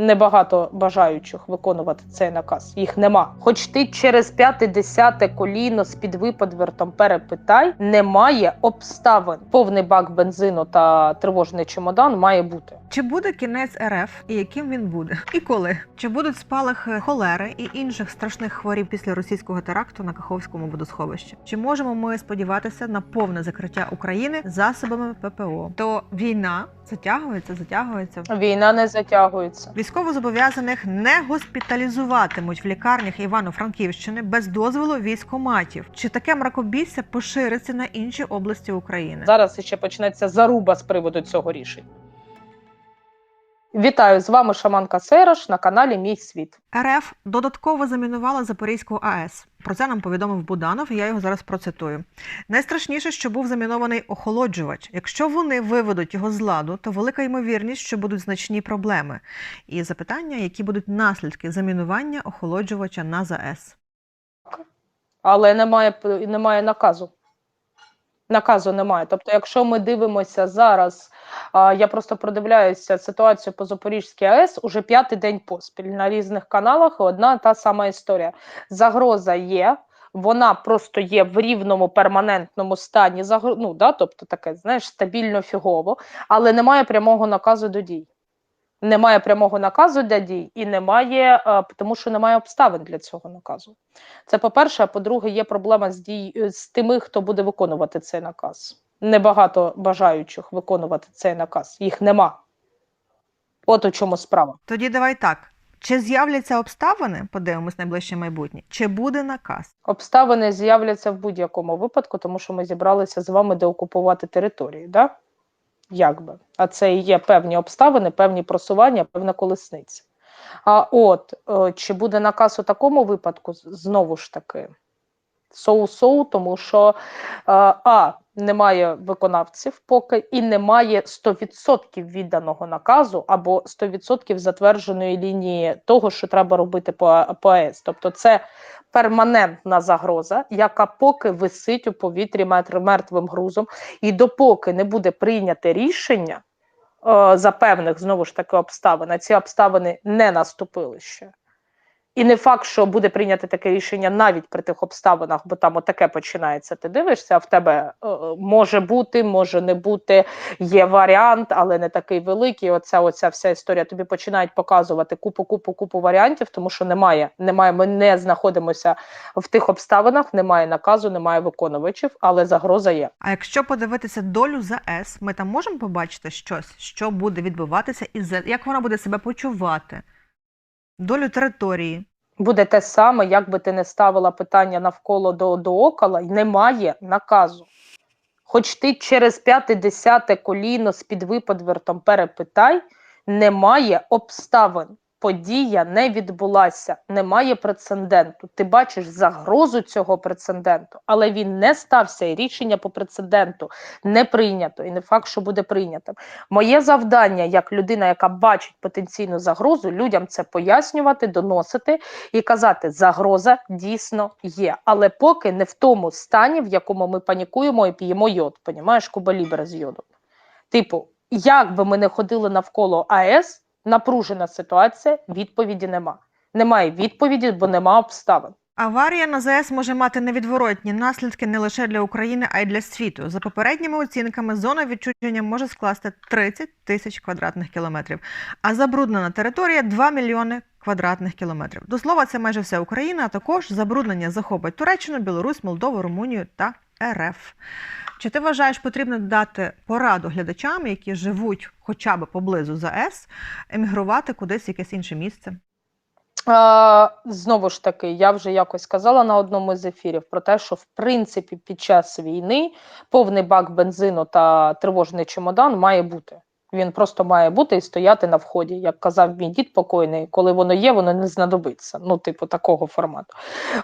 Небагато бажаючих виконувати цей наказ. Їх нема. Хоч ти через п'яте десяте коліно з підвиподвертом перепитай, немає обставин. Повний бак бензину та тривожний чемодан має бути. Чи буде кінець РФ і яким він буде? І коли? Чи будуть спалахи холери і інших страшних хворів після російського теракту на Каховському водосховищі? Чи можемо ми сподіватися на повне закриття України засобами ППО? То війна затягується, затягується. Війна не затягується. Військовозобов'язаних не госпіталізуватимуть в лікарнях Івано-Франківщини без дозволу військоматів. Чи таке мракобісся пошириться на інші області України? Зараз ще почнеться заруба з приводу цього рішення. Вітаю з вами Шаманка Сераш на каналі Мій Світ. РФ додатково замінувала Запорізьку АЕС. Про це нам повідомив Буданов, і я його зараз процитую. Найстрашніше, що був замінований охолоджувач. Якщо вони виведуть його з ладу, то велика ймовірність, що будуть значні проблеми. І запитання, які будуть наслідки замінування охолоджувача на ЗАЕС. але немає, немає наказу. Наказу немає. Тобто, якщо ми дивимося зараз, я просто продивляюся ситуацію по Запорізькій АЕС уже п'ятий день поспіль на різних каналах. Одна та сама історія. Загроза є. Вона просто є в рівному перманентному стані, ну, да, тобто таке, знаєш, стабільно фігово, але немає прямого наказу до дій. Немає прямого наказу для дій і немає, е, тому що немає обставин для цього наказу. Це по-перше, а по-друге, є проблема з дій е, з тими, хто буде виконувати цей наказ. Небагато бажаючих виконувати цей наказ. Їх нема. От у чому справа. Тоді давай так. Чи з'являться обставини, подивимось найближче майбутнє, чи буде наказ? Обставини з'являться в будь-якому випадку, тому що ми зібралися з вами деокупувати території, да? Якби. А це і є певні обставини, певні просування, певна колесниця. А от е, чи буде наказ у такому випадку, знову ж таки, соу-соу, тому що е, а немає виконавців поки і немає 100% відданого наказу або 100% затвердженої лінії того, що треба робити по, по. Тобто це перманентна загроза, яка поки висить у повітрі мертв- мертвим грузом, і допоки не буде прийняте рішення е, за певних знову ж таки обставин, а ці обставини не наступили ще. І не факт, що буде прийнято таке рішення навіть при тих обставинах, бо там отаке починається. Ти дивишся, а в тебе е, може бути, може не бути, є варіант, але не такий великий. Оця, оця вся історія тобі починають показувати купу, купу, купу варіантів, тому що немає, немає. Ми не знаходимося в тих обставинах, немає наказу, немає виконувачів, але загроза є. А якщо подивитися долю ЗАЕС, ми там можемо побачити щось, що буде відбуватися і за- як вона буде себе почувати? Долю території. Буде те саме, як би ти не ставила питання навколо до, до окола, й немає наказу. Хоч ти через п'яте десяте коліно з під випадвертом перепитай, немає обставин. Подія не відбулася, немає прецеденту. Ти бачиш загрозу цього прецеденту, але він не стався, і рішення по прецеденту не прийнято, і не факт, що буде прийнятим. Моє завдання, як людина, яка бачить потенційну загрозу, людям це пояснювати, доносити і казати, загроза дійсно є. Але поки не в тому стані, в якому ми панікуємо і п'ємо йод. Понімаєш, Куба Лібера з йодом. Типу, як би ми не ходили навколо АЕС, напружена ситуація, відповіді нема. Немає відповіді, бо нема обставин. Аварія на ЗАЕС може мати невідворотні наслідки не лише для України, а й для світу. За попередніми оцінками, зона відчуження може скласти 30 тисяч квадратних кілометрів, а забруднена територія 2 мільйони квадратних кілометрів. До слова, це майже вся Україна, а також забруднення захопить Туреччину, Білорусь, Молдову, Румунію та РФ. Чи ти вважаєш потрібно дати пораду глядачам, які живуть хоча б поблизу ЗАЕС, емігрувати кудись в якесь інше місце? Знову ж таки, я вже якось казала на одному з ефірів про те, що в принципі під час війни повний бак бензину та тривожний чемодан має бути. Він просто має бути і стояти на вході, як казав мій дід покойний, коли воно є, воно не знадобиться. Ну, типу, такого формату.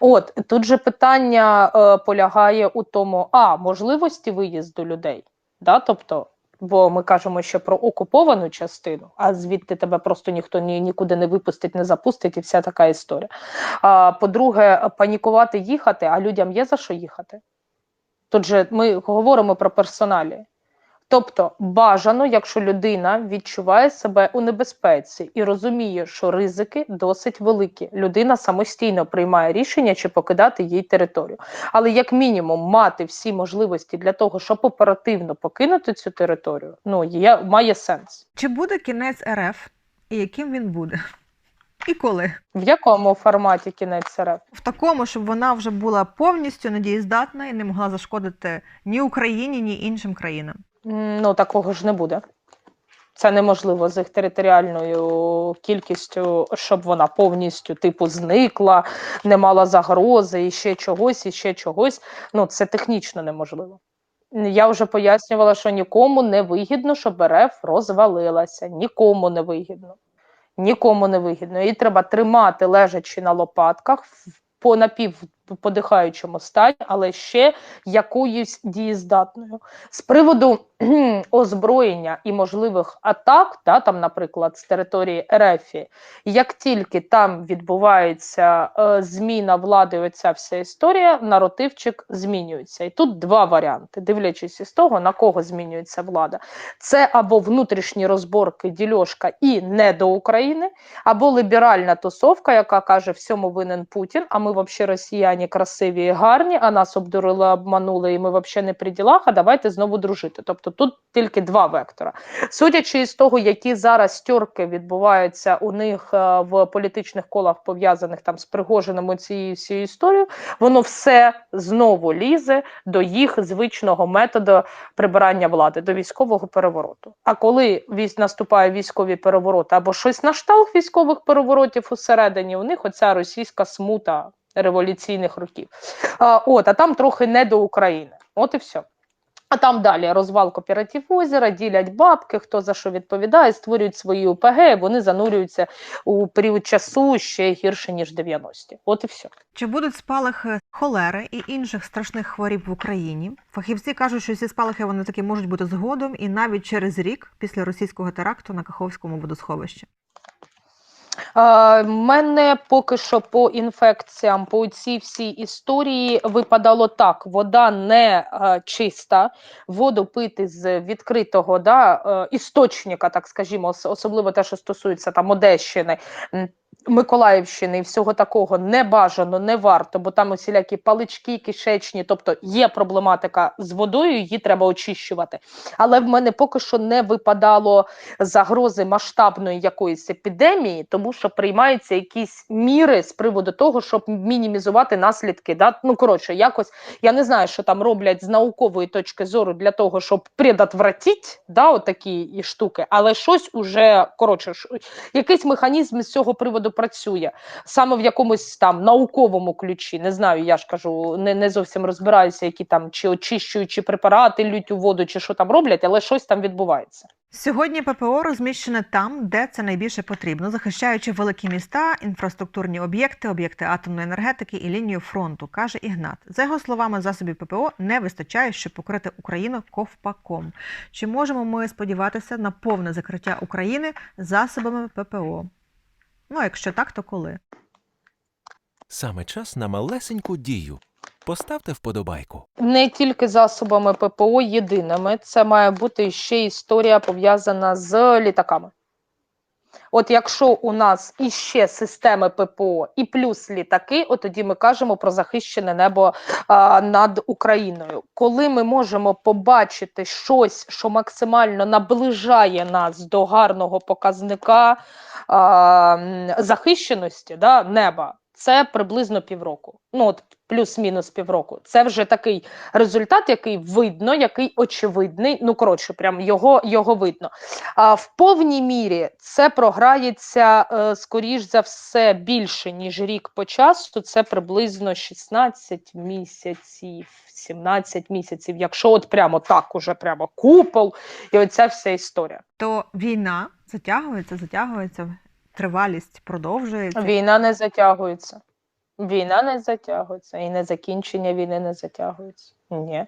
От тут же питання е, полягає у тому, а можливості виїзду людей. Да? Тобто, бо ми кажемо ще про окуповану частину, а звідти тебе просто ніхто ні, нікуди не випустить, не запустить, і вся така історія. А, по-друге, панікувати їхати, а людям є за що їхати. Тут же ми говоримо про персоналі. Тобто бажано, якщо людина відчуває себе у небезпеці і розуміє, що ризики досить великі. Людина самостійно приймає рішення, чи покидати їй територію. Але як мінімум мати всі можливості для того, щоб оперативно покинути цю територію, ну є має сенс. Чи буде кінець РФ і яким він буде? І коли? В якому форматі кінець РФ? В такому, щоб вона вже була повністю недієздатна і не могла зашкодити ні Україні, ні іншим країнам. Ну такого ж не буде. Це неможливо з їх територіальною кількістю, щоб вона повністю типу зникла, не мала загрози і ще чогось, і ще чогось. Ну це технічно неможливо. Я вже пояснювала, що нікому не вигідно, щоб РФ розвалилася. Нікому не вигідно. Нікому не вигідно. Її треба тримати лежачи на лопатках по напівподихаючому стані, але ще якоюсь дієздатною. З приводу озброєння і можливих атак, да, там, наприклад, з території РФ, як тільки там відбувається е, зміна влади, оця вся історія, наративчик змінюється. І тут два варіанти, дивлячись із того, на кого змінюється влада. Це або внутрішні розборки, дільошка і не до України, або ліберальна тусовка, яка каже, всьому винен Путін, а ми взагалі росіяни красиві і гарні, а нас обдурили, обманули, і ми взагалі не при ділах, а давайте знову дружити. Тобто тут тільки два вектора. Судячи із того, які зараз стірки відбуваються у них е, в політичних колах, пов'язаних там з Пригожиним цією всією історією, воно все знову лізе до їх звичного методу прибирання влади, до військового перевороту. А коли наступає військові перевороти або щось на шталх військових переворотів усередині, у них оця російська смута революційних років. А, от, а там трохи не до України. От і все. А там далі розвал кооператив озера, ділять бабки, хто за що відповідає, створюють свої ОПГ, вони занурюються у період часу ще гірше, ніж 90-ті. От і все. Чи будуть спалахи холери і інших страшних хворіб в Україні? Фахівці кажуть, що ці спалахи вони таки можуть бути згодом і навіть через рік після російського теракту на Каховському водосховищі. Мене поки що по інфекціям, по цій всій історії випадало так: вода не чиста, воду пити з відкритого да, е, істочника, так скажімо, особливо те, що стосується там Одещини. Миколаївщини і всього такого не бажано, не варто, бо там усілякі палички, кишечні, тобто є проблематика з водою, її треба очищувати. Але в мене поки що не випадало загрози масштабної якоїсь епідемії, тому що приймаються якісь міри з приводу того, щоб мінімізувати наслідки. Да? Ну коротше, якось я не знаю, що там роблять з наукової точки зору для того, щоб предотвратити да, отакі і штуки, але щось уже коротше, якийсь механізм з цього приводу працює саме в якомусь там науковому ключі. Не знаю, я ж кажу, не, не зовсім розбираюся, які там чи очищуючі препарати лють у воду, чи що там роблять, але щось там відбувається. Сьогодні ППО розміщене там, де це найбільше потрібно, захищаючи великі міста, інфраструктурні об'єкти, об'єкти атомної енергетики і лінію фронту, каже Ігнат. За його словами, засобів ППО не вистачає, щоб покрити Україну ковпаком. Чи можемо ми сподіватися на повне закриття України засобами ППО? Ну, якщо так, то коли? Саме час на малесеньку дію. Поставте вподобайку. не тільки засобами ППО єдиними, це має бути ще історія пов'язана з літаками. От якщо у нас іще системи ППО і плюс літаки, от тоді ми кажемо про захищене небо а, над Україною. Коли ми можемо побачити щось, що максимально наближає нас до гарного показника а, захищеності да, неба, це приблизно півроку. Ну от плюс-мінус півроку. Це вже такий результат, який видно, який очевидний. Ну коротше, прям його, його видно. А в повній мірі це програється е, скоріш за все більше ніж рік по часу. Це приблизно 16 місяців, 17 місяців. Якщо от прямо так, уже прямо купол, і оця вся історія. То війна затягується, затягується, тривалість продовжується. Війна не затягується. Війна не затягується, і не закінчення війни не затягується. Ні.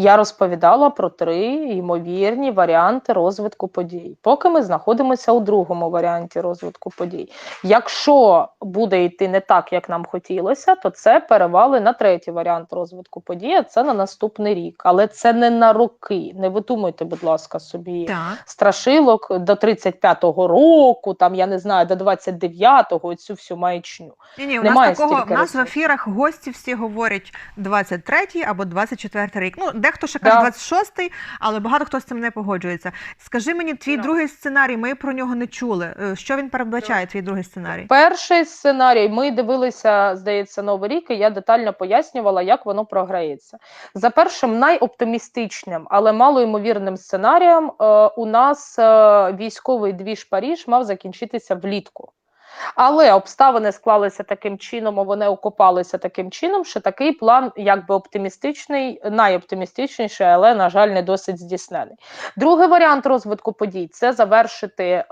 Я розповідала про три ймовірні варіанти розвитку подій. Поки ми знаходимося у другому варіанті розвитку подій. Якщо буде йти не так, як нам хотілося, то це перевали на третій варіант розвитку подій. а Це на наступний рік. Але це не на роки. Не видумуйте, будь ласка, собі Так. страшилок до 35-го року, там я не знаю, до 29-го, цю всю маячню. Ні, ні, у Немає нас такого стільки нас в ефірах гості всі говорять 23-й або 24-й рік. Ну, дехто ще каже Да. 26-й, але багато хто з цим не погоджується. Скажи мені, твій Да. другий сценарій, ми про нього не чули. Е, Що він передбачає, твій другий сценарій? Перший сценарій ми дивилися, здається, новий рік, і я детально пояснювала, як воно програється. За першим найоптимістичним, але малоймовірним сценарієм е, у нас е, військовий двіж Паріж мав закінчитися влітку. Але обставини склалися таким чином, а вони окопалися таким чином, що такий план, якби оптимістичний, найоптимістичніший, але, на жаль, не досить здійснений. Другий варіант розвитку подій це завершити е,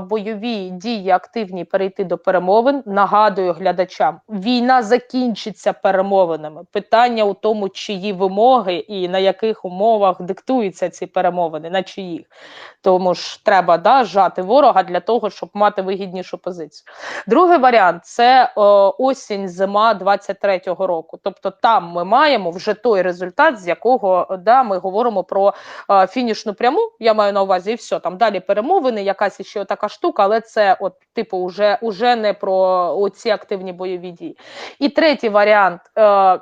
бойові дії активні, перейти до перемовин. Нагадую глядачам, війна закінчиться перемовинами. Питання у тому, чиї вимоги і на яких умовах диктуються ці перемовини, на чиїх. Тому ж треба да, жати ворога для того, щоб мати вигіднішу позицію. Другий варіант це о, осінь, зима 23-го року. Тобто там ми маємо вже той результат, з якого е, да, ми говоримо про о, фінішну пряму. Я маю на увазі, і все там далі перемовини, якась ще така штука, але це, от, типу, уже, уже не про оці активні бойові дії. І третій варіант. Е, н-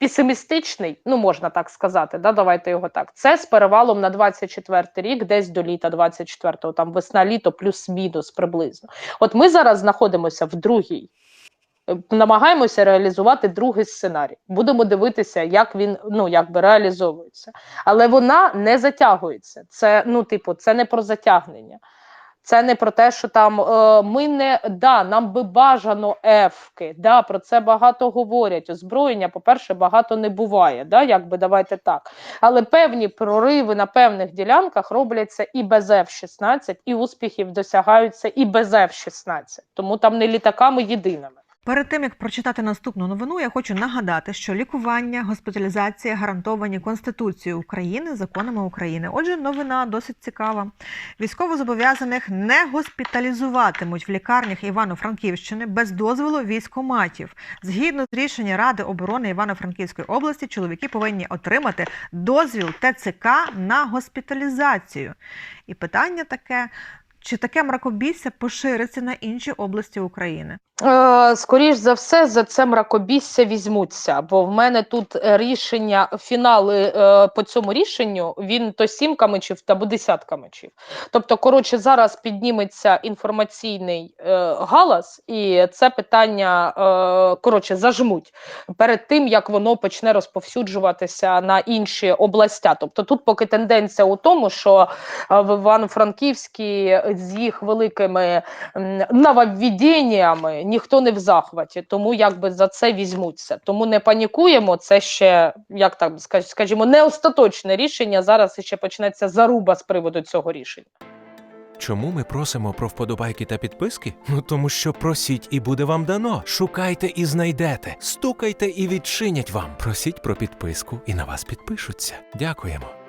Песимістичний, ну можна так сказати, да, давайте його так. Це з перевалом на 24 рік, десь до літа 24-го, там весна-літо, плюс-мінус приблизно. От ми зараз знаходимося в другій. е, Намагаємося реалізувати другий сценарій. Будемо дивитися, як він ну якби реалізовується. Але вона не затягується. Це ну, типу, це не про затягнення. Це не про те, що там е, ми не да, нам би бажано ефки. Да, про це багато говорять. Озброєння, по-перше, багато не буває. Да, якби давайте так. Але певні прориви на певних ділянках робляться і без F-16, і успіхів досягаються і без F-16. Тому там не літаками єдиними. Перед тим як прочитати наступну новину, я хочу нагадати, що лікування, госпіталізація гарантовані Конституцією України, законами України. Отже, новина досить цікава. Військовозобов'язаних не госпіталізуватимуть в лікарнях Івано-Франківщини без дозволу військоматів. Згідно з рішення Ради оборони Івано-Франківської області, чоловіки повинні отримати дозвіл ТЦК на госпіталізацію. І питання таке: чи таке мракобісся пошириться на інші області України? Е, скоріш за все, за це мракобісся візьмуться, бо в мене тут е, рішення, фінали е, по цьому рішенню він то сімка мечів, або десятка мечів. Тобто, коротше, зараз підніметься інформаційний галас, і це питання коротше зажмуть перед тим, як воно почне розповсюджуватися на інші областя. Тобто, тут поки тенденція у тому, що в Івано-Франківській з їх великими нововведеннями ніхто не в захваті, тому якби за це візьмуться. Тому не панікуємо. Це ще як скаж- скажімо, не остаточне рішення. Зараз ще почнеться заруба з приводу цього рішення. Чому ми просимо про вподобайки та підписки? Ну тому що просіть і буде вам дано. Шукайте і знайдете, стукайте і відчинять вам. Просіть про підписку і на вас підпишуться. Дякуємо.